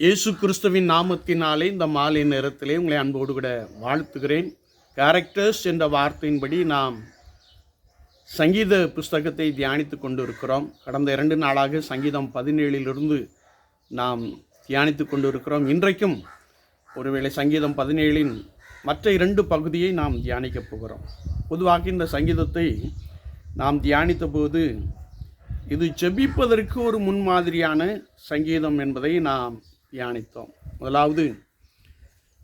இயேசு கிறிஸ்துவின் நாமத்தினாலே இந்த மாலை நேரத்திலே உங்களை அன்போடு கூட வாழ்த்துகிறேன். கேரக்டர்ஸ் என்ற வார்த்தையின்படி நாம் சங்கீத புஸ்தகத்தை தியானித்து கொண்டிருக்கிறோம். கடந்த இரண்டு நாளாக சங்கீதம் பதினேழிலிருந்து நாம் தியானித்து கொண்டிருக்கிறோம். இன்றைக்கும் ஒருவேளை சங்கீதம் பதினேழின் மற்ற இரண்டு பகுதியை நாம் தியானிக்கப் போகிறோம். பொதுவாக இந்த சங்கீதத்தை நாம் தியானித்த போது இது ஜெபிப்பதற்கு ஒரு முன்மாதிரியான சங்கீதம் என்பதை நாம் தியானித்தோம். முதலாவது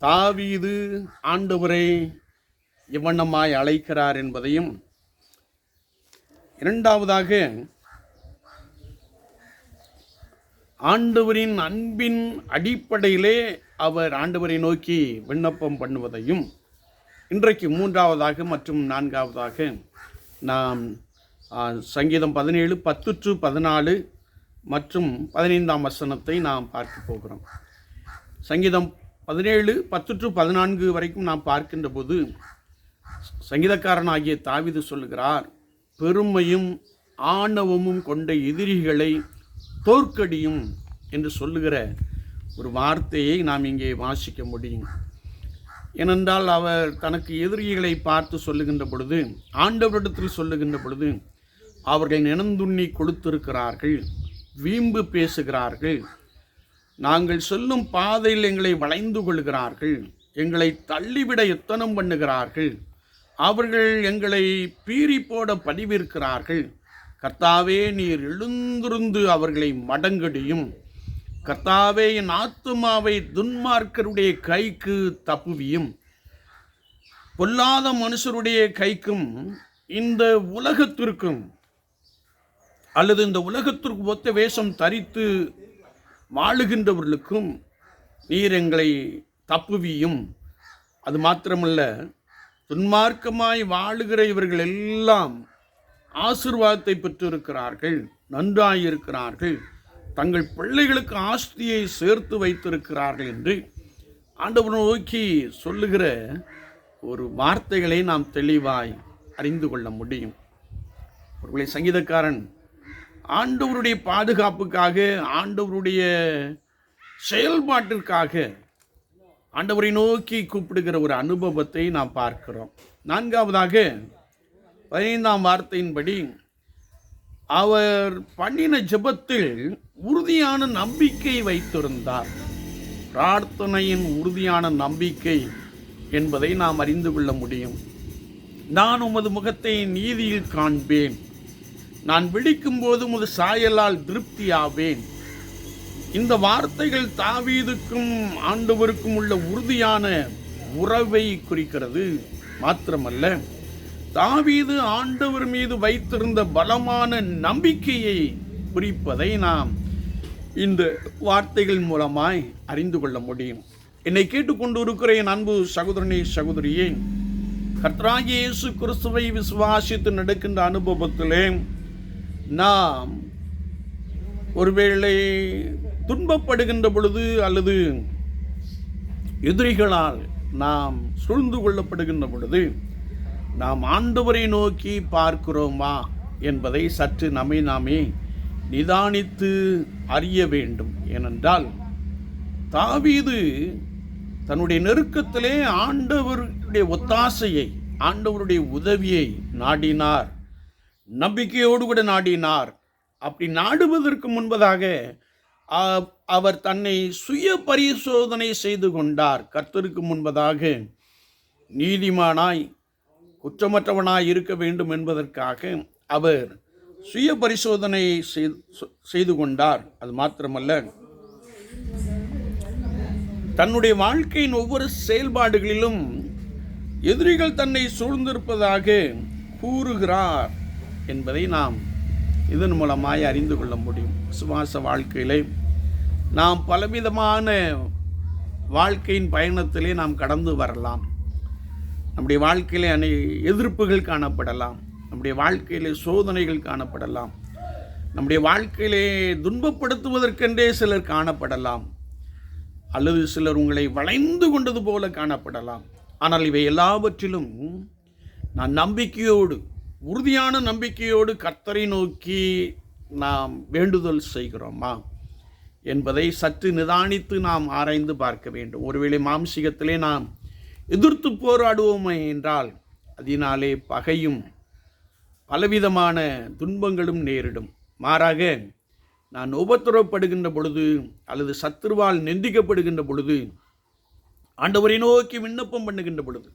தாவீது ஆண்டவரை இவ்வண்ணமாய் அழைக்கிறார் என்பதையும் இரண்டாவதாக ஆண்டவரின் அன்பின் அடிப்படையிலே அவர் ஆண்டவரை நோக்கி விண்ணப்பம் பண்ணுவதையும் இன்றைக்கு மூன்றாவதாக மற்றும் நான்காவதாக நாம் சங்கீதம் பதினேழு பத்து டு பதினாலு மற்றும் பதினைந்தாம் வசனத்தை நாம் பார்க்க போகிறோம். சங்கீதம் பதினேழு பத்து டு பதினான்கு வரைக்கும் நாம் பார்க்கின்ற போது சங்கீதக்காரனாகிய தாவிது சொல்லுகிறார் பெருமையும் ஆணவமும் கொண்ட எதிரிகளை தோற்கடியும் என்று சொல்லுகிற ஒரு வார்த்தையை நாம் இங்கே வாசிக்க முடியும். ஏனென்றால் அவர் தனக்கு எதிரிகளை பார்த்து சொல்லுகின்ற பொழுது ஆண்டவரிடத்தில் சொல்லுகின்ற பொழுது அவர்கள் நினந்துண்ணி கொடுத்திருக்கிறார்கள். வீம்பு பேசுகிறார்கள். நாங்கள் சொல்லும் பாதையில் எங்களை வளைந்து கொள்கிறார்கள். எங்களை தள்ளிவிட எத்தனம் பண்ணுகிறார்கள். அவர்கள் எங்களை பீறி போட பதிவிருக்கிறார்கள் கர்த்தாவே நீர் எழுந்திருந்து அவர்களை மடங்கடியும். கர்த்தாவே என் ஆத்துமாவை துன்மார்க்கருடைய கைக்கு தப்புவியும். பொல்லாத மனுஷருடைய கைக்கும் இந்த உலகத்திற்கும் அல்லது இந்த உலகத்திற்கு ஒத்த வேஷம் தரித்து வாழுகின்றவர்களுக்கும் நீர் எங்களை தப்புவியும். அது மாத்திரமல்ல துன்மார்க்கமாய் வாழுகிற இவர்கள் எல்லாம் ஆசிர்வாதத்தை பெற்றிருக்கிறார்கள் நன்றாயிருக்கிறார்கள். தங்கள் பிள்ளைகளுக்கு ஆஸ்தியை சேர்த்து வைத்திருக்கிறார்கள் என்று ஆண்டவர் நோக்கி சொல்லுகிற ஒரு வார்த்தைகளை நாம் தெளிவாய் அறிந்து கொள்ள முடியும். ஒருவேளை சங்கீதக்காரன் ஆண்டவருடைய பாதுகாப்புக்காக ஆண்டவருடைய செயல்பாட்டிற்காக ஆண்டவரை நோக்கி கூப்பிடுகிற ஒரு அனுபவத்தை நாம் பார்க்கிறோம். நான்காவதாக பதினைந்தாம் வார்த்தையின்படி அவர் பண்ணின ஜெபத்தில் உறுதியான நம்பிக்கை வைத்திருந்தார். பிரார்த்தனையின் உறுதியான நம்பிக்கை என்பதை நாம் அறிந்து கொள்ள முடியும். நான் உமது முகத்தை நீதியில் காண்பேன். நான் விழிக்கும் போது உமது சாயலால் திருப்தியாவேன். இந்த வார்த்தைகள் தாவீதுக்கும் ஆண்டவருக்கும் உள்ள உறுதியான உறவை குறிக்கிறது. மாத்திரமல்ல தாவீது ஆண்டவர் மீது வைத்திருந்த பலமான நம்பிக்கையை குறிப்பதை நாம் இந்த வார்த்தைகள் மூலமாய் அறிந்து கொள்ள முடியும். என்னை கேட்டுக்கொண்டு இருக்கிற என் அன்பு சகோதரனே சகோதரியே கர்த்தராகிய இயேசு கிறிஸ்துவை விசுவாசித்து நடக்கின்ற அனுபவத்திலே நாம் ஒருவேளை துன்பப்படுகின்ற பொழுது அல்லது எதிரிகளால் நாம் சூழ்ந்து கொள்ளப்படுகின்ற பொழுது நாம் ஆண்டவரை நோக்கி பார்க்கிறோமா என்பதை சற்று நம்மை நாமே நிதானித்து அறிய வேண்டும். ஏனென்றால் தாவீது தன்னுடைய நெருக்கத்திலே ஆண்டவருடைய ஒத்தாசையை ஆண்டவருடைய உதவியை நாடினார். நம்பிக்கையோடு கூட நாடினார். அப்படி நாடுவதற்கு முன்பதாக அவர் தன்னை சுய பரிசோதனை செய்து கொண்டார். கர்த்தருக்கு முன்பதாக நீதிமானாய் குற்றமற்றவனாய் இருக்க வேண்டும் என்பதற்காக அவர் சுய பரிசோதனை செய்து- செய்து கொண்டார். அது மாத்திரமல்ல தன்னுடைய வாழ்க்கையின் ஒவ்வொரு செயல்பாடுகளிலும் எதிரிகள் தன்னை சூழ்ந்திருப்பதாக கூறுகிறார். என்பதை நாம் இதன் மூலமாய் அறிந்து கொள்ள முடியும். சுவாச வாழ்க்கையிலே நாம் பலவிதமான வாழ்க்கையின் பயணத்திலே நாம் கடந்து வரலாம். நம்முடைய வாழ்க்கையிலே அனை எதிர்ப்புகள் காணப்படலாம். நம்முடைய வாழ்க்கையிலே சோதனைகள் காணப்படலாம். நம்முடைய வாழ்க்கையிலே துன்பப்படுத்துவதற்கென்றே சிலர் காணப்படலாம். அல்லது சிலர் உங்களை வளைந்து கொண்டது போல காணப்படலாம். ஆனால் இவை எல்லாவற்றிலும் நான் நம்பிக்கையோடு உறுதியான நம்பிக்கையோடு கர்த்தரை நோக்கி நாம் வேண்டுதல் செய்கிறோமா என்பதை சற்று நிதானித்து நாம் ஆராய்ந்து பார்க்க வேண்டும். ஒருவேளை மாம்சிகத்திலே நாம் எதிர்த்து போராடுவோமே என்றால் அதனாலே பகையும் பலவிதமான துன்பங்களும் நேரிடும். மாறாக நான் உபத்திரப்படுகின்ற பொழுது அல்லது சத்துருவால் நிந்திக்கப்படுகின்ற பொழுது ஆண்டவரை நோக்கி விண்ணப்பம் பண்ணுகின்ற பொழுது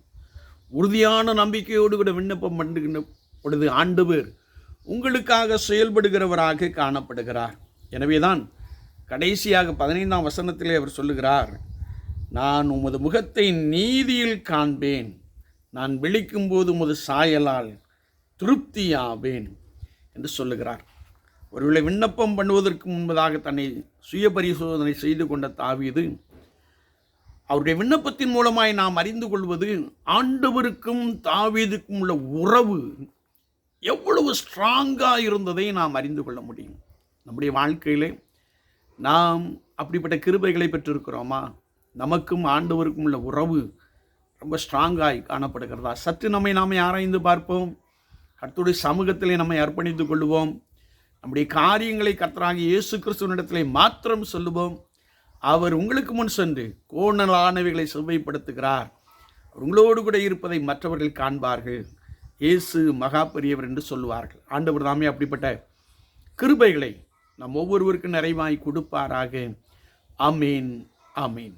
உறுதியான நம்பிக்கையோடு கூட விண்ணப்பம் பண்ணுகின்ற பொழுது ஆண்டவர் உங்களுக்காக செயல்படுகிறவராக காணப்படுகிறார். எனவேதான் கடைசியாக பதினைந்தாம் வசனத்திலே அவர் சொல்லுகிறார் நான் உமது முகத்தை நீதியில் காண்பேன். நான் விழிக்கும்போது உமது சாயலால் திருப்தியாவேன் என்று சொல்லுகிறார். ஒருவேளை விண்ணப்பம் பண்ணுவதற்கு முன்பதாக தன்னை சுய பரிசோதனை செய்து கொண்ட தாவீது அவருடைய விண்ணப்பத்தின் மூலமாய் நாம் அறிந்து கொள்வது ஆண்டவருக்கும் தாவீதுக்கும் உள்ள உறவு எவ்வளவு ஸ்ட்ராங்காக இருந்ததை நாம் அறிந்து கொள்ள முடியும். நம்முடைய வாழ்க்கையிலே நாம் அப்படிப்பட்ட கிருபைகளை பெற்றிருக்கிறோமா? நமக்கும் ஆண்டவருக்கும் உள்ள உறவு ரொம்ப ஸ்ட்ராங்காய் காணப்படுகிறதா? சற்று நம்மை நாம் ஆராய்ந்து பார்ப்போம். கர்த்துடைய சமூகத்திலே நம்மை அர்ப்பணித்துக் கொள்வோம் நம்முடைய காரியங்களை கர்த்தராகி இயேசு கிறிஸ்துவனிடத்திலே மாத்திரம் சொல்லுவோம். அவர் உங்களுக்கு முன் சென்று கோணலானவைகளை செவ்வைப்படுத்துகிறார். உங்களோடு கூட இருப்பதை மற்றவர்கள் காண்பார்கள். இயேசு மகா பெரியவர் என்று சொல்லுவார்கள். ஆண்டவர் தாமே அப்படிப்பட்ட கிருபைகளை நம் ஒவ்வொருவருக்கும் நிறைவாய் கொடுப்பாராக. அமீன் அமீன்